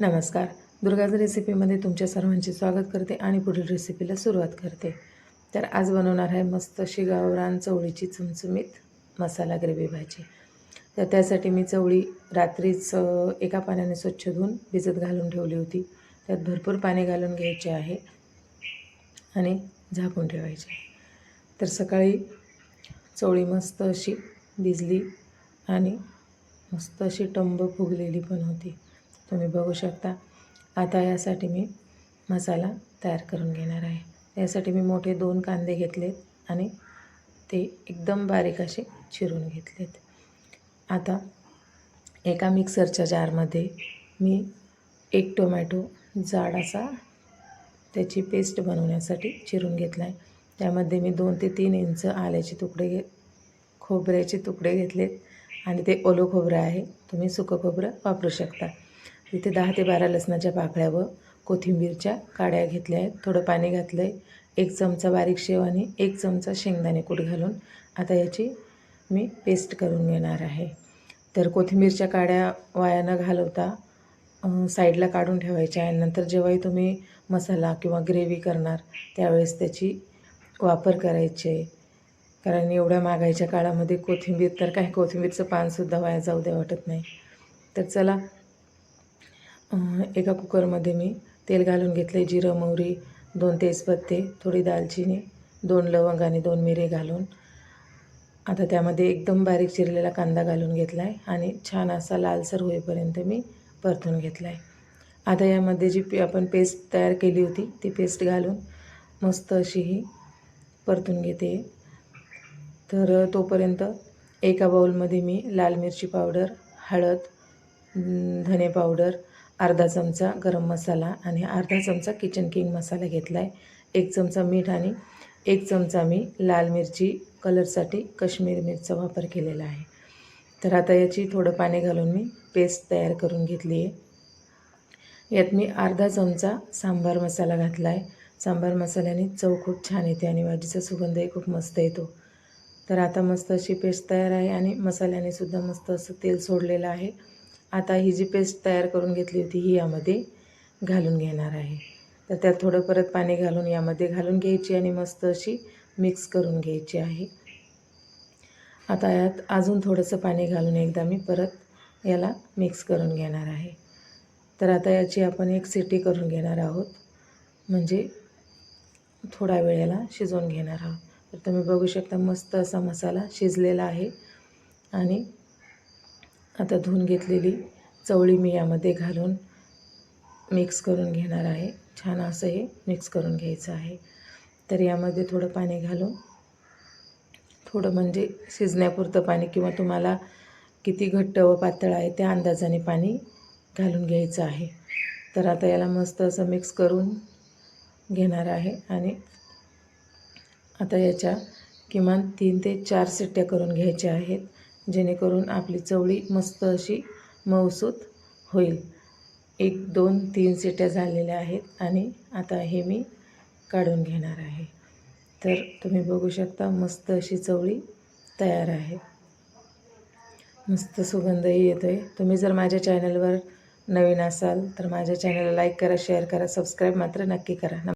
नमस्कार. दुर्गाज रेसिपीमध्ये तुमच्या सर्वांचे स्वागत करते आणि पुढील रेसिपीला सुरुवात करते. तर आज बनवणार आहे मस्त अशी गावरान चवळीची चमचमीत मसाला ग्रेव्ही भाजी. तर त्यासाठी मी चवळी रात्रीच एका पाण्याने स्वच्छ धुवून भिजत घालून ठेवली होती. त्यात भरपूर पाणी घालून घ्यायचे आहे आणि झाकून ठेवायचे. तर सकाळी चवळी मस्त अशी भिजली आणि मस्त अशी टंब फुगलेली पण होती. तुम्ही बघू शकता. आता यासाठी मी मसाला तयार करून घेणार आहे. यासाठी मी मोठे दोन कांदे घेतलेत आणि ते एकदम बारीक असे चिरून घेतलेत. आता एका मिक्सरच्या जारमध्ये मी एक टोमॅटो जाड असा त्याची पेस्ट बनवण्यासाठी चिरून घेतला आहे त्यामध्ये मी दोन ते तीन इंच आल्याचे तुकडे घे खोबऱ्याचे तुकडे घेतलेत आणि ते ओलं खोबरं आहे. तुम्ही सुकं खोबरं वापरू शकता. इथे दहा ते बारा लसणाच्या पाकळ्या व कोथिंबीरच्या काड्या घेतल्या आहेत. थोडं पाणी घातलं आहे एक चमचा बारीक शेव आणि एक चमचा शेंगदाणे कूट घालून आता याची मी पेस्ट करून घेणार आहे. तर कोथिंबीरच्या काड्या वाया न घालवता साईडला काढून ठेवायच्या आहे नंतर जेव्हाही तुम्ही मसाला किंवा ग्रेव्ही करणार त्यावेळेस त्याची वापर करायची आहे. कारण एवढ्या मागायच्या काळामध्ये कोथिंबीर तर काही कोथिंबीरचं पानसुद्धा वाया जाऊ द्या वाटत नाही. तर चला एका कुकरमध्ये मी तेल घालून घेतले जिरं मोहरी दोन तेजपत्ते थोडी दालचिनी दोन लवंग आणि दोन मिरे घालून. आता त्यामध्ये एकदम बारीक चिरलेला कांदा घालून घेतला आहे आणि छान असा लालसर होईपर्यंत मी परतून घेतला आहे आता यामध्ये जी पी आपण पेस्ट तयार केली होती ती पेस्ट घालून मस्त अशी ही परतून घेते. तर तोपर्यंत एका बाऊलमध्ये मी लाल मिरची पावडर हळद धने पावडर अर्धा चमचा गरम मसाला आणि अर्धा चमचा किचन किंग मसाला घेतला आहे एक चमचा मीठ आणि एक चमचा मी लाल मिरची कलरसाठी कश्मीर मिरचा वापर केलेला आहे. तर आता याची थोडं पाणी घालून मी पेस्ट तयार करून घेतली आहे. यात मी अर्धा चमचा सांबार मसाला घातला आहे सांबार मसाल्याने चव खूप छान येते आणि भाजीचा सुगंधही खूप मस्त येतो. तर आता मस्त अशी पेस्ट तयार आहे आणि मसाल्याने सुद्धा मस्त असं तेल सोडलेलं आहे. आता ही जी पेस्ट तयार करून घेतली होती ही यामध्ये घालून घेणार आहे. तर त्यात थोडं परत पाणी घालून यामध्ये घालून घ्यायची आणि मस्त अशी मिक्स करून घ्यायची आहे. आता यात अजून थोडंसं पाणी घालून एकदा मी परत याला मिक्स करून घेणार आहे. तर आता याची आपण एक सिटी करून घेणार आहोत. म्हणजे थोडा वेळ याला शिजवून घेणार आहोत. तर तुम्ही बघू शकता मस्त असा मसाला शिजलेला आहे. आणि आता धुवून घेतलेली चवळी मी यामध्ये घालून मिक्स करून घेणार आहे. छान असं हे मिक्स करून घ्यायचं आहे. तर यामध्ये थोडं पाणी घालून थोडं म्हणजे शिजण्यापुरतं पाणी किंवा तुम्हाला किती घट्ट व पातळ आहे त्या अंदाजाने पाणी घालून घ्यायचं आहे. तर आता याला मस्त असं मिक्स करून घेणार आहे आणि आता याच्या किमान तीन ते चार सिट्ट्या करून घ्यायच्या आहेत. जेणेकरून आपली चवळी मस्त अशी मऊसूत होईल. एक दोन तीन सिट्या झालेल्या आहेत आणि आता हे मी काढून घेणार आहे. तर तुम्ही बघू शकता मस्त अशी चवळी तयार आहे. मस्त सुगंधही येतो आहे तुम्ही जर माझ्या चॅनलवर नवीन असाल तर माझ्या चॅनलला लाईक करा शेअर करा सबस्क्राईब मात्र नक्की करा.